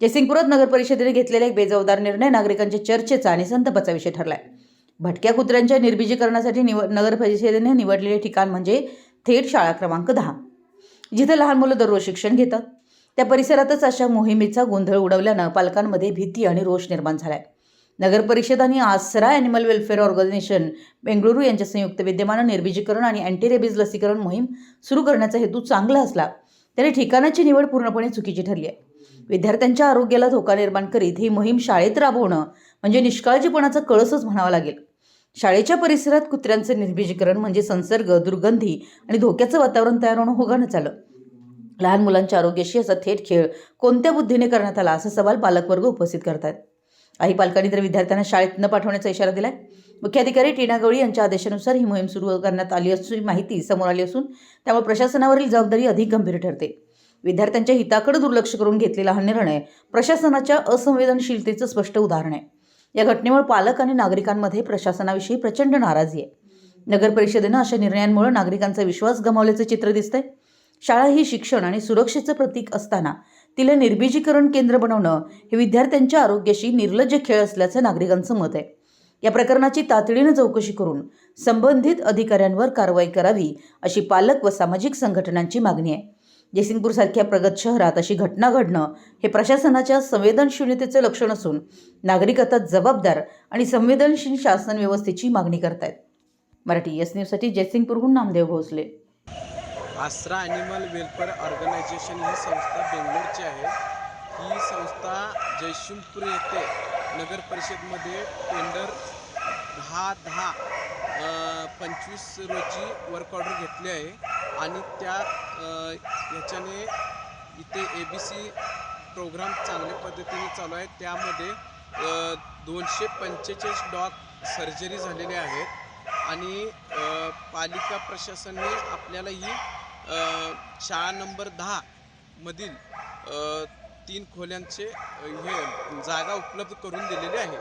जयसिंगपुरात नगर परिषदेने घेतलेला एक बेजबाबदार निर्णय नागरिकांच्या चर्चेचा आणि संतापाचा विषय ठरलाय. भटक्या कुत्र्यांच्या निर्बीजीकरणासाठी निव नगर परिषदेने निवडलेले ठिकाण म्हणजे थेट शाळा क्रमांक दहा. जिथे लहान मुलं दररोज शिक्षण घेतात. त्या परिसरातच अशा मोहिमेचा गोंधळ उडवल्यानं पालकांमध्ये भीती आणि रोष निर्माण झालाय. नगर परिषद आणि आसरा ॲनिमल वेलफेअर ऑर्गनायझेशन बेंगळुरू यांच्या संयुक्त विद्यमानं निर्बीजीकरण आणि अँटीरेबीज लसीकरण मोहीम सुरू करण्याचा हेतू चांगला असला तरी ठिकाणाची निवड पूर्णपणे चुकीची ठरली आहे विद्यार्थ्यांच्या आरोग्याला धोका निर्माण करीत ही मोहीम शाळेत राबवणं म्हणजे निष्काळजीपणाचा कळसच म्हणावा लागेल. शाळेच्या परिसरात कुत्र्यांचे निर्बीजीकरण म्हणजे संसर्ग दुर्गंधी आणि धोक्याचं वातावरण तयार होणं होगानच आलं. लहान मुलांच्या आरोग्याशी असा थेट खेळ कोणत्या बुद्धीने करण्यात आला असा सवाल पालकवर्ग उपस्थित करतात काही पालकांनी तर विद्यार्थ्यांना शाळेत न पाठवण्याचा इशारा दिलाय. मुख्याधिकारी टीना गवळी यांच्या आदेशानुसार ही मोहीम सुरू करण्यात आली असून माहिती समोर आली असून त्यामुळे प्रशासनावरील जबाबदारी अधिक गंभीर ठरते. विद्यार्थ्यांच्या हिताकडे दुर्लक्ष करून घेतलेला हा निर्णय प्रशासनाच्या असंवेदनशीलतेचं स्पष्ट उदाहरण आहे. या घटनेमुळे पालक आणि नागरिकांमध्ये प्रशासनाविषयी प्रचंड नाराजी आहे. नगर परिषदेनं अशा निर्णयांमुळे नागरिकांचा विश्वास गमावल्याचं चित्र दिसतंय. शाळा ही शिक्षण आणि सुरक्षेचं प्रतीक असताना तिला निर्बीजीकरण केंद्र बनवणं हे विद्यार्थ्यांच्या आरोग्याशी निर्लज्ज खेळ असल्याचं नागरिकांचं मत आहे. या प्रकरणाची तातडीनं चौकशी करून संबंधित अधिकाऱ्यांवर कारवाई करावी अशी पालक व सामाजिक संघटनांची मागणी आहे. जयसिंगपूरसारख्या प्रगत शहरात अशी घटना घडणं हे प्रशासनाच्या संवेदनशीलतेचं लक्षण असून नागरिक आता जबाबदार आणि संवेदनशील शासन व्यवस्थेची मागणी करतायत. मराठी एस न्यूजसाठी जयसिंगपूरहून नामदेव भोसले. आसरा ॲनिमल वेलफेअर ऑर्गनायझेशन ही संस्था बेंगलोरची आहे. ही संस्था जयसिंगपूर येथे नगर परिषदमध्ये टेंडर दहा दहा पंचवीस रोजी वर्क ऑर्डर घेतली आहे. आणि त्या ह्याच्याने इथे ए बी सी प्रोग्राम चांगल्या पद्धतीने चालू आहे. त्यामध्ये दोनशे पंचेचाळीस डॉग सर्जरी झालेले आहेत. आणि पालिका प्रशासनाने आपल्याला ही शाळा नंबर दहा मधील तीन खोल्यांचे हे जागा उपलब्ध करून दिलेली आहे.